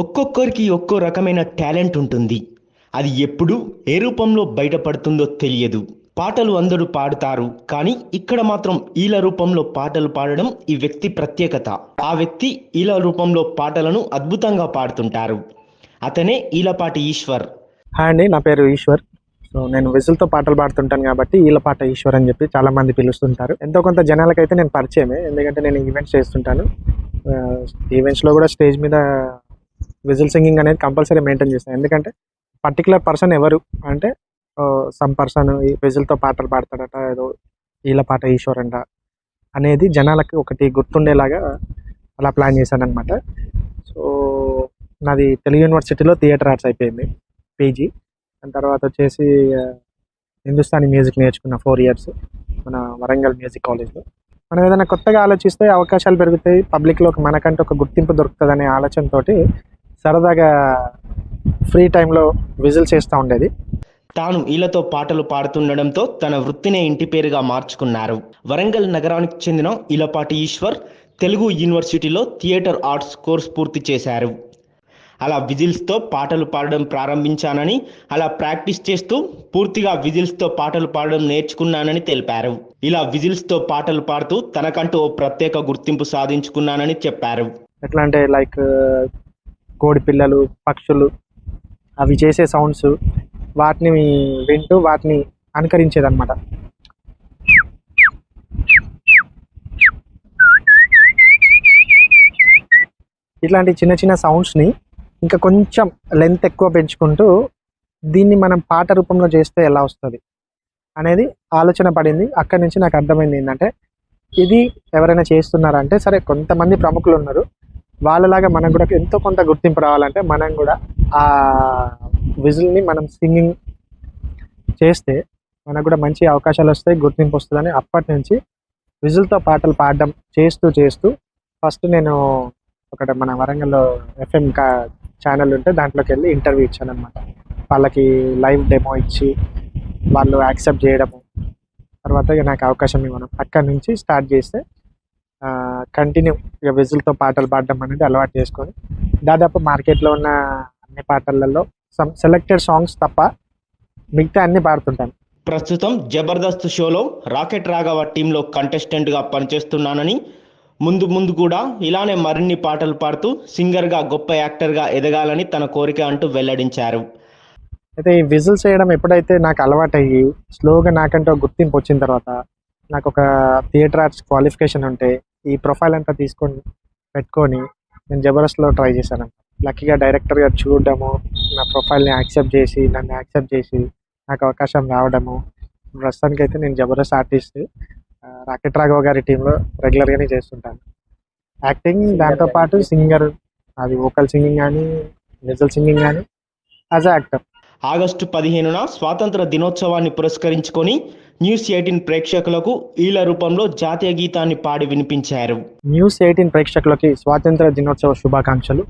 ఒక్కొక్కరికి ఒక్కో రకమైన టాలెంట్ ఉంటుంది. అది ఎప్పుడు ఏ రూపంలో బయటపడుతుందో తెలియదు. పాటలు అందరూ పాడుతారు కానీ ఇక్కడ మాత్రం ఈల రూపంలో పాటలు పాడడం ఈ వ్యక్తి ప్రత్యేకత. ఆ వ్యక్తి ఈల రూపంలో పాటలను అద్భుతంగా పాడుతుంటారు. అతనే ఈలపాటి ఈశ్వర్. హాయ్ అండి నా పేరు ఈశ్వర్. సో నేను విజిల్తో పాటలు పాడుతుంటాను కాబట్టి వీళ్ళ పాట ఈశ్వర్ అని చెప్పి చాలా మంది పిలుస్తుంటారు. ఎంతో కొంత జనాలకైతే నేను పరిచయమే ఎందుకంటే నేను ఈవెంట్స్ చేస్తుంటాను. ఈవెంట్స్లో కూడా స్టేజ్ మీద విజిల్ సింగింగ్ అనేది కంపల్సరీ మెయింటైన్ చేస్తాను. ఎందుకంటే పర్టికులర్ పర్సన్ ఎవరు అంటే సమ్ పర్సన్ ఈ విజిల్తో పాటలు పాడతాడట ఏదో వీళ్ళ పాట ఈశ్వర్ అంట అనేది జనాలకి ఒకటి గుర్తుండేలాగా అలా ప్లాన్ చేశాను అనమాట సో నాది తెలుగు యూనివర్సిటీలో థియేటర్ ఆర్ట్స్ అయిపోయింది పీజీ. దాని తర్వాత వచ్చేసి హిందుస్థానీ మ్యూజిక్ నేర్చుకున్న ఫోర్ ఇయర్స్ మన వరంగల్ మ్యూజిక్ కాలేజ్లో. మనం ఏదైనా కొత్తగా ఆలోచిస్తే అవకాశాలు పెరుగుతాయి పబ్లిక్లో ఒక మనకంటే ఒక గుర్తింపు దొరుకుతుంది అనే ఆలోచనతోటి సరదాగా ఫ్రీ టైంలో విజిల్ చేస్తూ ఉండేది. తాను ఈలతో పాటలు పాడుతుండడంతో తన వృత్తినే ఇంటి పేరుగా మార్చుకున్నారు. వరంగల్ నగరానికి చెందిన ఈలపాటి ఈశ్వర్ తెలుగు యూనివర్సిటీలో థియేటర్ ఆర్ట్స్ కోర్స్ పూర్తి చేశారు. అలా విజిల్స్తో పాటలు పాడడం ప్రారంభించానని అలా ప్రాక్టీస్ చేస్తూ పూర్తిగా విజిల్స్తో పాటలు పాడడం నేర్చుకున్నానని తెలిపారు. ఇలా విజిల్స్తో పాటలు పాడుతూ తనకంటూ ఓ ప్రత్యేక గుర్తింపు సాధించుకున్నానని చెప్పారు. ఎట్లా అంటే లైక్ కోడి పిల్లలు పక్షులు అవి చేసే సౌండ్స్ వాటిని వింటూ వాటిని అనుకరించేదన్నమాట. ఇట్లాంటి చిన్న చిన్న సౌండ్స్ని ఇంకా కొంచెం లెంత్ ఎక్కువ పెంచుకుంటూ దీన్ని మనం పాట రూపంలో చేస్తే ఎలా వస్తుంది అనేది ఆలోచన పడింది. అక్కడి నుంచి నాకు అర్థమైంది ఏంటంటే ఇది ఎవరైనా చేస్తున్నారంటే సరే కొంతమంది ప్రముఖులు ఉన్నారు. వాళ్ళలాగా మనకు కూడా ఎంతో కొంత గుర్తింపు రావాలంటే మనం కూడా ఆ విజిల్ని మనం సింగింగ్ చేస్తే మనకు కూడా మంచి అవకాశాలు వస్తాయి గుర్తింపు వస్తుందని అప్పటి నుంచి విజిల్తో పాటలు పాడడం చేస్తూ చేస్తూ ఫస్ట్ నేను ఒకటి మన వరంగల్లో ఎఫ్ఎం కా ఛానల్ ఉంటే దాంట్లోకి వెళ్ళి ఇంటర్వ్యూ ఇచ్చాను అనమాట వాళ్ళకి లైవ్ డెమో ఇచ్చి వాళ్ళు యాక్సెప్ట్ చేయడము తర్వాత ఇక నాకు అవకాశం ఇవ్వడం అక్కడి నుంచి స్టార్ట్ చేస్తే కంటిన్యూ ఇక విజిల్తో పాటలు పాడడం అనేది అలవాటు చేసుకొని దాదాపు మార్కెట్లో ఉన్న అన్ని పాటలలో సమ్ సెలెక్టెడ్ సాంగ్స్ తప్ప మిగతా అన్ని పాడుతుంటాను. ప్రస్తుతం జబర్దస్త్ షోలో రాకెట్ రాఘవ టీంలో కంటెస్టెంట్గా పనిచేస్తున్నానని ముందు ముందు కూడా ఇలానే మరిన్ని పాటలు పాడుతూ సింగర్గా గొప్ప యాక్టర్గా ఎదగాలని తన కోరిక అంటూ వెల్లడించారు. అయితే ఈ విజిల్స్ చేయడం ఎప్పుడైతే నాకు అలవాటయ్యి స్లోగా నాకంటే గుర్తింపు వచ్చిన తర్వాత నాకు ఒక థియేటర్ ఆర్ట్స్ క్వాలిఫికేషన్ ఉంటే ఈ ప్రొఫైల్ అంతా తీసుకొని పెట్టుకొని నేను జబర్దస్త్లో ట్రై చేశాను. లక్కీగా డైరెక్టర్ గారు చూడడము నా ప్రొఫైల్ని యాక్సెప్ట్ చేసి నన్ను యాక్సెప్ట్ చేసి నాకు అవకాశం రావడము. ప్రస్తుతానికి అయితే నేను జబర్దస్త్ ఆర్టిస్ట్ రాకెట్ రాఘవ గారి టీంలో రెగ్యులర్గానే చేస్తుంటాను. యాక్టింగ్ దాంతోపాటు సింగర్ అది వోకల్ సింగింగ్ కానీ విజువల్ సింగింగ్ కానీ యాజ్ యాక్టర్. ఆగస్టు పదిహేనున స్వాతంత్ర దినోత్సవాన్ని పురస్కరించుకొని న్యూస్ ఎయిటీన్ ప్రేక్షకులకు ఈల రూపంలో జాతీయ గీతాన్ని పాడి వినిపించారు. న్యూస్ ఎయిటీన్ ప్రేక్షకులకి స్వాతంత్ర దినోత్సవ శుభాకాంక్షలు.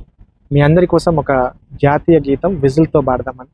మీ అందరి కోసం ఒక జాతీయ గీతం విజిల్తో పాడదామని.